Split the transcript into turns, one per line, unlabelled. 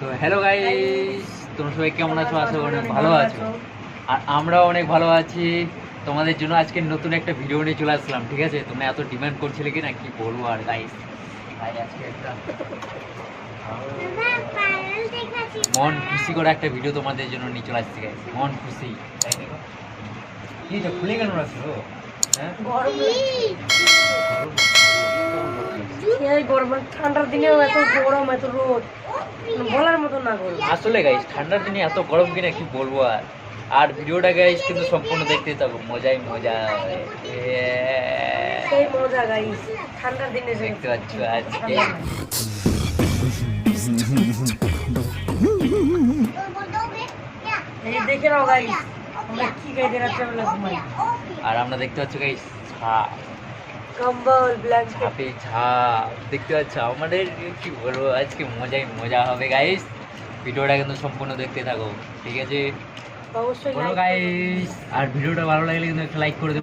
তো hello guys তোমরা সবাই কেমন আছো? আশা করি অনেক ভালো আছো। আর আমরাও অনেক ভালো আছি। তোমাদের জন্য আজকে নতুন একটা ভিডিও নিয়ে চলে আসলাম ঠিক আছে? তোমরা এত ডিমান্ড করছিলে কি না কি বলব আর গাইস তাই আজকে একটা মন খুশি করে একটা ভিডিও তোমাদের জন্য নিয়ে চলে আসছি গাইস মন খুশি কি খুলে কেন রাখছো হ্যাঁ?
এই গরম মানে ঠান্ডার দিনেও এত গরম এত রোদ। বলার মতো না গরম।
আসলে গাইস ঠান্ডার দিনে এত গরম কিনা কি বলব আর? আর ভিডিওটা গাইস কিন্তু সম্পূর্ণ দেখতে থাকো মজাই মজা!
সেই মজা গাইস ঠান্ডার দিনে
দেখতে পাচ্ছ আজকে।
দেখে নাও গাইস আমরা কি গাইতে রাত্রেবেলা ঘুমাই।
আর আমরা দেখতে পাচ্ছি গাইস
কম্বল ব্ল্যাঙ্কেট
ছাপ দেখতে পাচ্ছ আমাদের কি বলব আজকে মজাই মজা হবে গাইস ভিডিওটা কিন্তু সম্পূর্ণ দেখতে থাকো ঠিক আছে?
অবশ্যই।
গাইস আর ভিডিওটা ভালো লাগলে কিন্তু একটা লাইক করে দেবো।